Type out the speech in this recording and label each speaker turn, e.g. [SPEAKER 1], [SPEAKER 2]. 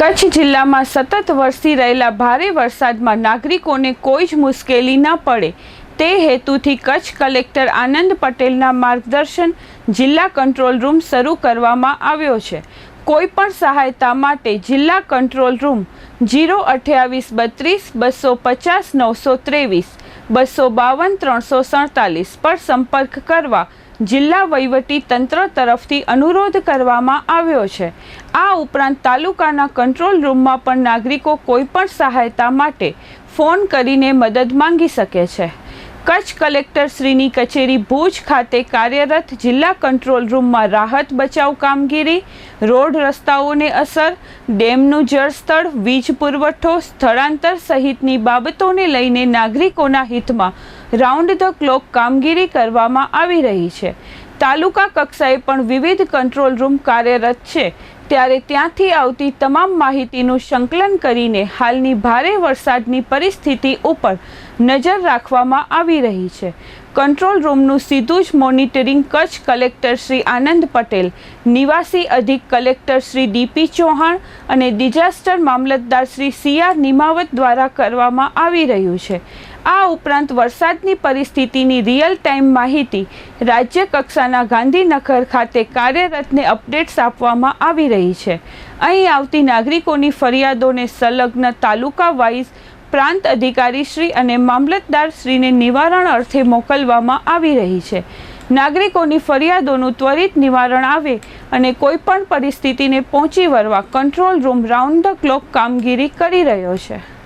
[SPEAKER 1] કચ્છ જિલ્લામાં સતત વરસી રહેલા ભારે વરસાદમાં નાગરિકોને કોઈ જ મુશ્કેલી ન પડે. તે હેતુથી કચ્છ કલેક્ટર આનંદ પટેલના માર્ગદર્શન જિલ્લા કંટ્રોલ રૂમ શરૂ કરવામાં આવ્યો છે. કોઈ પણ સહાયતા માટે જિલ્લા કંટ્રોલ રૂમ જીરો અઠ્યાવીસ બત્રીસ બસો પચાસ નવસો ત્રેવીસ બસો બાવન ત્રણસો સડતાલીસ પર સંપર્ક કરવા જિલ્લા વહીવટી તંત્ર તરફથી અનુરોધ કરવામાં આવ્યો છે. આ ઉપરાંત તાલુકાના કંટ્રોલ રૂમમાં પણ નાગરિકો કોઈપણ સહાયતા માટે ફોન કરીને મદદ માંગી શકે છે. કચ્છ કલેક્ટરશ્રીની કચેરી ભુજ ખાતે કાર્યરત જિલ્લા કંટ્રોલ રૂમમાં રાહત બચાવ કામગીરી, રોડ રસ્તાઓને અસર, ડેમનું જળસ્તર, વીજ પુરવઠો, સ્થળાંતર સહિતની બાબતોને લઈને નાગરિકોના હિતમાં રાઉન્ડ ધ ક્લોક કામગીરી કરવામાં આવી રહી છે. તાલુકા કક્ષાએ પણ વિવિધ કંટ્રોલ રૂમ કાર્યરત છે. ત્યારે ત્યાંથી આવતી તમામ માહિતીનું સંકલન કરીને હાલની ભારે વરસાદની પરિસ્થિતિ ઉપર નજર રાખવામાં આવી રહી છે. કંટ્રોલ રૂમનું સીધું જ મોનિટરિંગ કચ્છ કલેક્ટર શ્રી આનંદ પટેલ, નિવાસી અધિક કલેક્ટર શ્રી ડીપી ચૌહાણ અને ડિઝાસ્ટર મામલતદાર શ્રી સી આર નિમાવત દ્વારા કરવામાં આવી રહ્યું છે. આ ઉપરાંત વરસાદની પરિસ્થિતિની રિયલ ટાઈમ માહિતી રાજ્ય કક્ષાના ગાંધીનગર ખાતે કાર્યરતને અપડેટ્સ આપવામાં આવી રહી છે. અહીં આવતી નાગરિકોની ફરિયાદોને સંલગ્ન તાલુકા વાઇઝ પ્રાંત અધિકારી શ્રી અને મામલતદાર શ્રીને નિવારણ અર્થે મોકલવામાં આવી રહી છે. નાગરિકોની ફરિયાદોનું ત્વરિત નિવારણ આવે અને કોઈપણ પરિસ્થિતિને પહોંચી વળવા control room round the clock કામગીરી કરી રહ્યો છે.